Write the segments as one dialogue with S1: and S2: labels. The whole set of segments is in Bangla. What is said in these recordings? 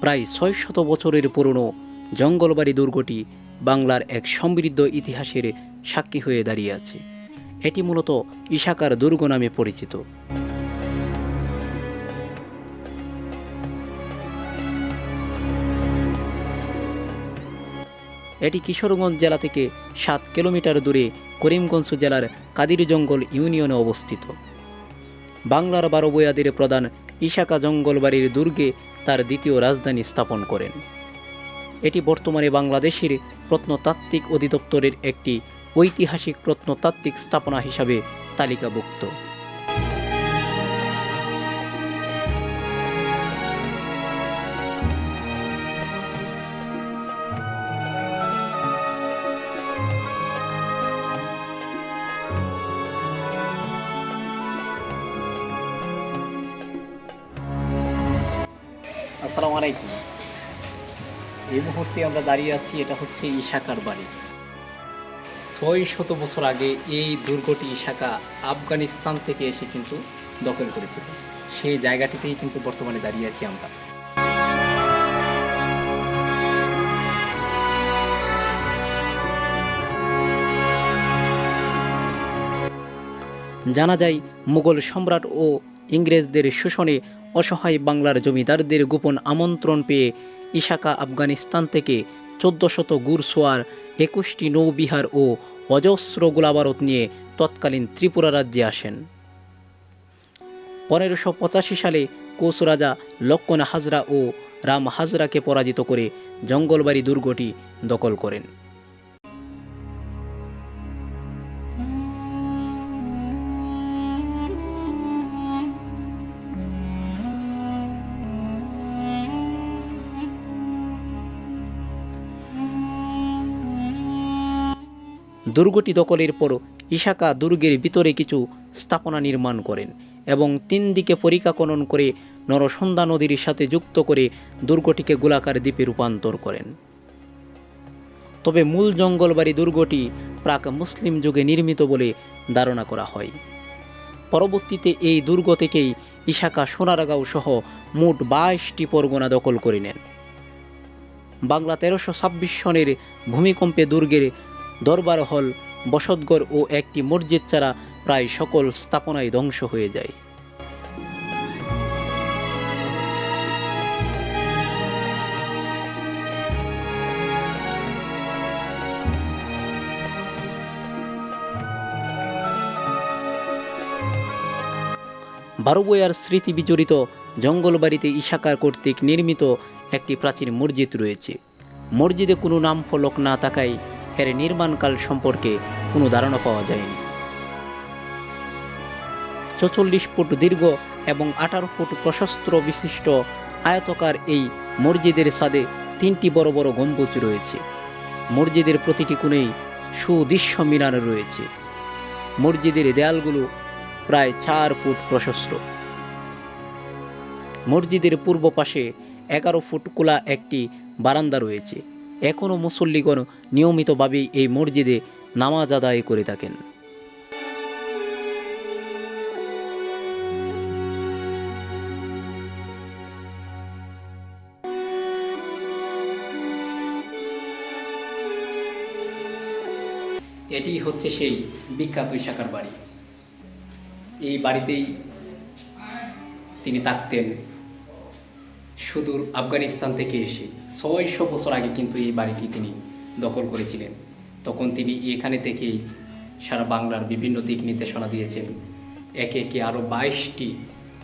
S1: প্রায় ছয় শত বছরের পুরনো জঙ্গলবাড়ি দুর্গটি বাংলার এক সমৃদ্ধ ইতিহাসের সাক্ষী হয়ে দাঁড়িয়ে আছে। এটি মূলত ইশাকার দুর্গ নামে পরিচিত। এটি কিশোরগঞ্জ জেলা থেকে সাত কিলোমিটার দূরে করিমগঞ্জ জেলার কাদির জঙ্গল ইউনিয়নে অবস্থিত। বাংলার বারো বয়াদের প্রধান ইশাকা জঙ্গলবাড়ির দুর্গে তার দ্বিতীয় রাজধানী স্থাপন করেন। এটি বর্তমানে বাংলাদেশের প্রত্নতাত্ত্বিক অধিদপ্তরের একটি ঐতিহাসিক প্রত্নতাত্ত্বিক স্থাপনা হিসাবে তালিকাভুক্ত। আসসালামু আলাইকুম। এই মুহূর্তে আমরা দাঁড়িয়ে আছি, এটা হচ্ছে ইশাকার বাড়ি। ছয় শত বছর আগে এই দুর্গটি ইশাকা আফগানিস্তান থেকে এসে কিন্তু দখল করেছিল। সেই জায়গাটিতেই কিন্তু বর্তমানে দাঁড়িয়ে আছি আমরা। জানা যায়, মুঘল সম্রাট ও ইংরেজদের শোষণে অসহায় বাংলার জমিদারদের গোপন আমন্ত্রণ পেয়ে ইশাকা আফগানিস্তান থেকে চোদ্দ শত গুরসোয়ার, একুশটি নৌবিহার ও অজস্র গোলাবারত নিয়ে তৎকালীন ত্রিপুরা রাজ্যে আসেন। পনেরোশো পঁচাশি সালে কোচ রাজা লক্ষ্মণ হাজরা ও রাম হাজরাকে পরাজিত করে জঙ্গলবাড়ি দুর্গটি দখল করেন। দুর্গটি দখলের পর ইশাকা দুর্গের ভিতরে কিছু স্থাপনা নির্মাণ করেন এবং তিন দিকে পরিকাকনন করে নরসন্ধ্যা নদীর সাথে যুক্ত করে দুর্গটিকে গোলাকার দ্বীপে রূপান্তর করেন। তবে মূল জঙ্গলবাড়ি দুর্গটি প্রাক মুসলিম যুগে নির্মিত বলে ধারণা করা হয়। পরবর্তীতে এই দুর্গ থেকেই ইশাকা সোনারাগাঁও সহ মোট বাইশটি পরগনা দখল করে নেন। বাংলা তেরোশো ছাব্বিশ সনের ভূমিকম্পে দুর্গের দরবার হল বসতগড় ও একটি মসজিদ ছাড়া প্রায় সকল স্থাপনায় ধ্বংস হয়ে যায়। বারোবয়ার স্মৃতি বিজড়িত জঙ্গলবাড়িতে ইশাকার কর্তৃক নির্মিত একটি প্রাচীন মসজিদ রয়েছে। মসজিদে কোনো নাম ফলক না থাকায় এর নির্মাণকাল সম্পর্কে কোনো ধারণা পাওয়া যায়নি। চৌচল্লিশ ফুট দীর্ঘ এবং আঠারো ফুট প্রশস্ত বিশিষ্ট আয়তকার এই মসজিদের ছাদে তিনটি বড় বড় গম্বুজ রয়েছে। মসজিদের প্রতিটি কোণেই সুদৃশ্য মিনার রয়েছে। মসজিদের দেয়ালগুলো প্রায় চার ফুট প্রশস্ত। মসজিদের পূর্ব পাশে এগারো ফুট কোলা একটি বারান্দা রয়েছে। এখনও মুসল্লিগণ নিয়মিতভাবে এই মসজিদে নামাজ আদায় করে থাকেন। এটি হচ্ছে সেই বিখ্যাত ইশাকার বাড়ি। এই বাড়িতেই তিনি থাকতেন। সুদূর আফগানিস্তান থেকে এসে ছয়শো বছর আগে কিন্তু এই বাড়িটি তিনি দখল করেছিলেন। তখন তিনি এখানে থেকেই সারা বাংলার বিভিন্ন দিক নির্দেশনা দিয়েছেন। একে একে আরও বাইশটি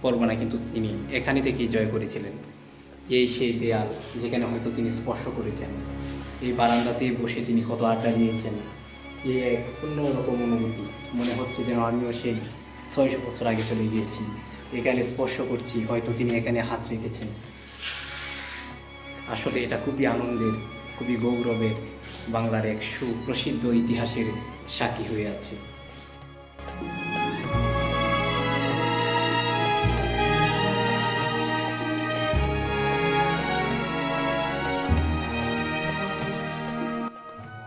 S1: পরগনা কিন্তু তিনি এখানে থেকেই জয় করেছিলেন। এই সেই দেয়াল যেখানে হয়তো তিনি স্পর্শ করেছেন। এই বারান্দাতে বসে তিনি কত আড্ডা দিয়েছেন। এই এক অন্যরকম অনুভূতি। মনে হচ্ছে যেন আমিও সেই ছয়শো বছর আগে চলে গিয়েছি। এখানে স্পর্শ করছি, হয়তো তিনি এখানে হাত রেখেছেন। আসলে এটা খুবই আনন্দের, খুবই গৌরবের বাংলার এক সুপ্রসিদ্ধ ইতিহাসের সাক্ষী হয়ে আছে।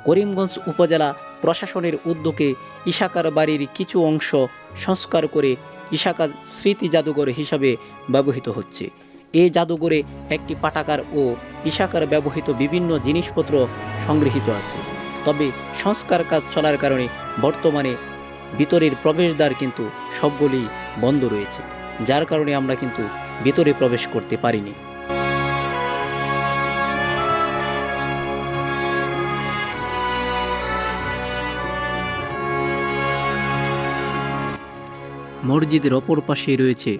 S2: করিমগঞ্জ উপজেলা প্রশাসনের উদ্যোগে ইশাকার বাড়ির কিছু অংশ সংস্কার করে ইশাকার স্মৃতি জাদুঘর হিসাবে ব্যবহৃত হচ্ছে। এই জাদুঘরে একটি পাটাকার ও ইশাকার ব্যবহৃত বিভিন্ন জিনিসপত্র সংগৃহীত আছে। তবে সংস্কার কাজ চলার কারণে বর্তমানে ভিতরের প্রবেশদ্বার কিন্তু সবগুলি বন্ধ রয়েছে, যার কারণে আমরা কিন্তু ভিতরে প্রবেশ করতে পারিনি। মসজিদের অপর পাশেই রয়েছে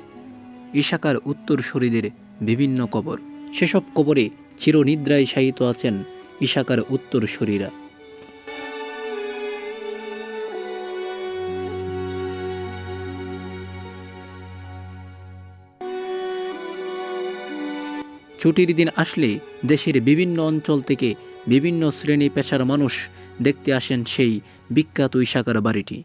S2: ইশাকার উত্তর শরীরের বিভিন্ন কবর। সেসব কবরে চিরনিদ্রায় শায়িত আছেন ইশাকার উত্তর শরীরা। ছুটির দিন আসলে দেশের বিভিন্ন অঞ্চল থেকে বিভিন্ন শ্রেণি পেশার মানুষ দেখতে আসেন সেই বিখ্যাত ইশাকার বাড়িটি।